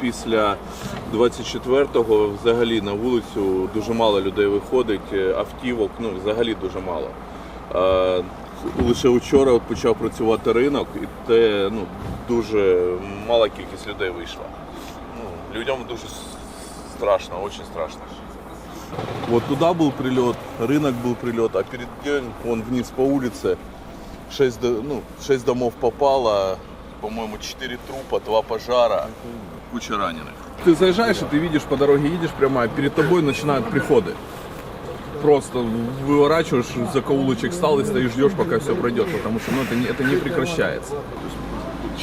після 24-го взагалі на вулицю дуже мало людей виходить, е, автівок ну взагалі дуже мало. Е, Лише вчора от почав працювати ринок, і те ну, дуже мала кількість людей вийшла. Ну, людям дуже с- страшно, дуже страшно. Вот туда был прилет, рынок был прилет, а перед тем он вниз по улице. Шесть, до- ну, шесть домов попало, по-моему, четыре трупа, два пожара, куча раненых. Ты заезжаешь, и ты видишь по дороге, едешь прямо, а перед тобой начинают приходы. Просто выворачиваешь, за каулочек стал и стоишь, ждешь, пока все пройдет, потому что ну, это, не, это не прекращается.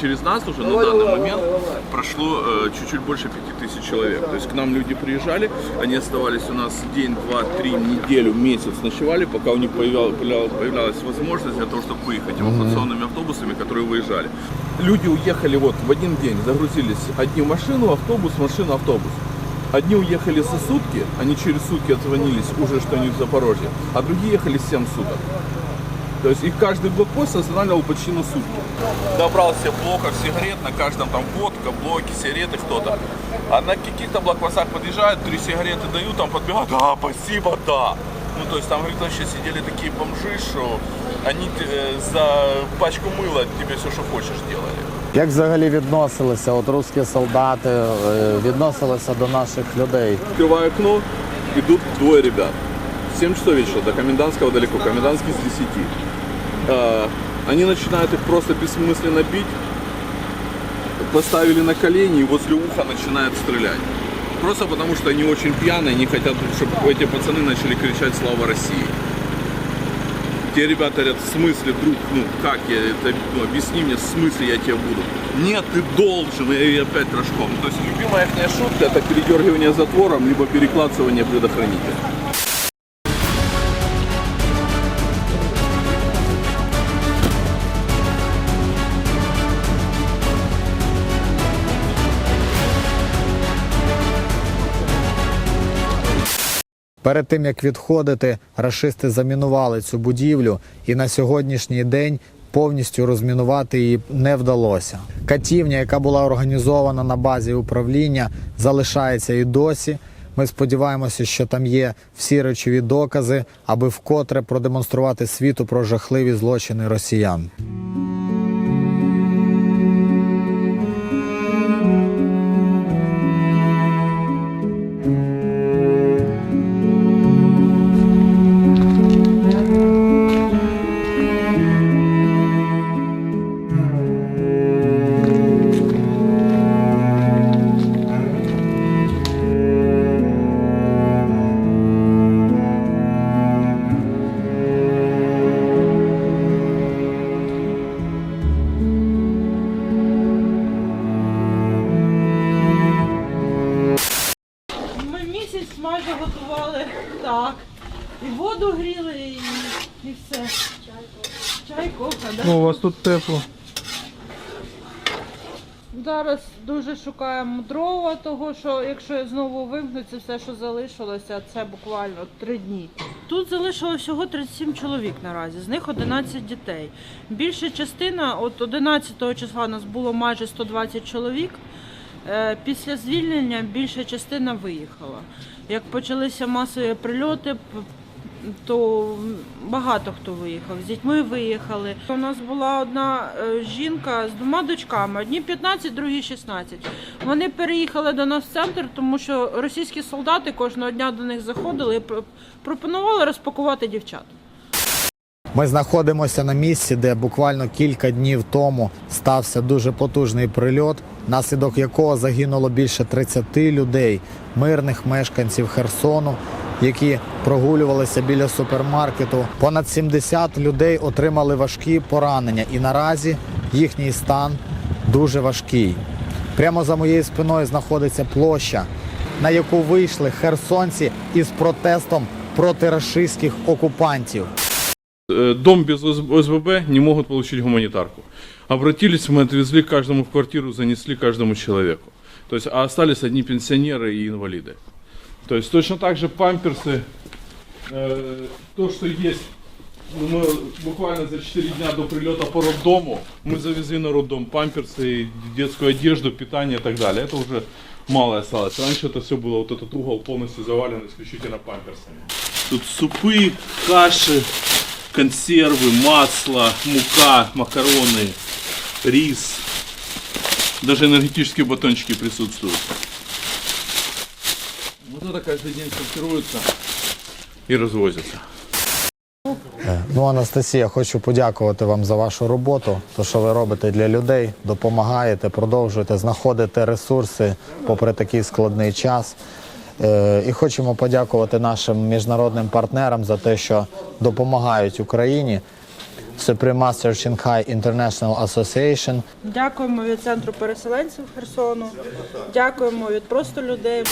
Через нас уже на данный момент прошло э, чуть-чуть больше пяти тысяч человек. То есть к нам люди приезжали, они оставались у нас день, два, три, неделю, месяц ночевали, пока у них появлял- появлялась, появлялась возможность для того, чтобы выехать эвакуационными автобусами, которые выезжали. Люди уехали вот в один день, загрузились одни в машину, автобус, машину, автобус. Одни уехали за сутки, они через сутки отзвонились уже, что они в Запорожье, а другие ехали 7 суток. То есть их каждый блокпост останавливал почти на сутки. Набрал себе блоков сигарет, на каждом там водка, блоки, сигареты кто-то. А на каких-то блокпостах подъезжают, три сигареты дают, там подбегают, да, спасибо, да. Ну, то есть там, говорит, вообще сидели такие бомжи, что они э, за пачку мыла тебе все, что хочешь, делали. Як взагалі відносилися от русські солдати, е, відносилися до наших людей? Открываю окно, идут двое ребят. 7 часов вечера, до комендантского далеко, комендантский с 10. А, Они начинают их просто бессмысленно бить, поставили на колени и возле уха начинают стрелять. Просто потому что они очень пьяные, они хотят, чтобы эти пацаны начали кричать «Слава России!». Те ребята говорят, в смысле, друг, ну как я это, ну, объясни мне, в смысле я тебе буду? Нет, ты должен, и опять рожком. То есть любимая их шутка это передергивание затвором, либо перекладывание предохранителя. Перед тим як відходити, рашисти замінували цю будівлю, і на сьогоднішній день повністю розмінувати її не вдалося. Катівня, яка була організована на базі управління, залишається і досі. Ми сподіваємося, що там є всі речові докази, аби вкотре продемонструвати світу про жахливі злочини росіян. І все. Чай, кофе, да? Ну, у вас тут тепло. Зараз дуже шукаємо дрова, того що якщо я знову вимкну, це все, що залишилося, це буквально три дні. Тут залишилося всього 37 чоловік наразі, з них 11 дітей. Більша частина, от 11 числа у нас було майже 120 чоловік. Е, Після звільнення більша частина виїхала. Як почалися масові прильоти, то багато хто виїхав. З дітьми виїхали. У нас була одна е, жінка з двома дочками, одні 15, другі 16. Вони переїхали до нас в центр, тому що російські солдати кожного дня до них заходили і пропонували розпакувати дівчат. Ми знаходимося на місці, де буквально кілька днів тому стався дуже потужний прильот, наслідок якого загинуло більше 30 людей, мирних мешканців Херсону, які прогулювалися біля супермаркету. Понад 70 людей отримали важкі поранення, і наразі їхній стан дуже важкий. Прямо за моєю спиною знаходиться площа, на яку вийшли херсонці із протестом проти рашистських окупантів. Э, дом без ОС- ОСББ не могут получить гуманитарку. Обратились, мы отвезли каждому в квартиру, занесли каждому человеку. То есть, а остались одни пенсионеры и инвалиды. То есть точно так же памперсы, э, то, что есть Ну, мы буквально за 4 дня до прилета по роддому мы завезли на роддом памперсы, детскую одежду, питание и так далее. Это уже мало осталось. Раньше это все было, вот этот угол полностью завален исключительно памперсами. Тут супы, каши, консервы, масло, мука, макароны, рис. Даже энергетические батончики присутствуют. Вот это каждый день сортируется и развозится. Ну, Анастасія, хочу подякувати вам за вашу роботу, то що ви робите для людей, допомагаєте, продовжуєте, знаходите ресурси попри такий складний час. Е, І хочемо подякувати нашим міжнародним партнерам за те, що допомагають Україні. Supreme Master Shanghai International Association, Дякуємо від центру переселенців Херсону. Дякуємо від просто людей.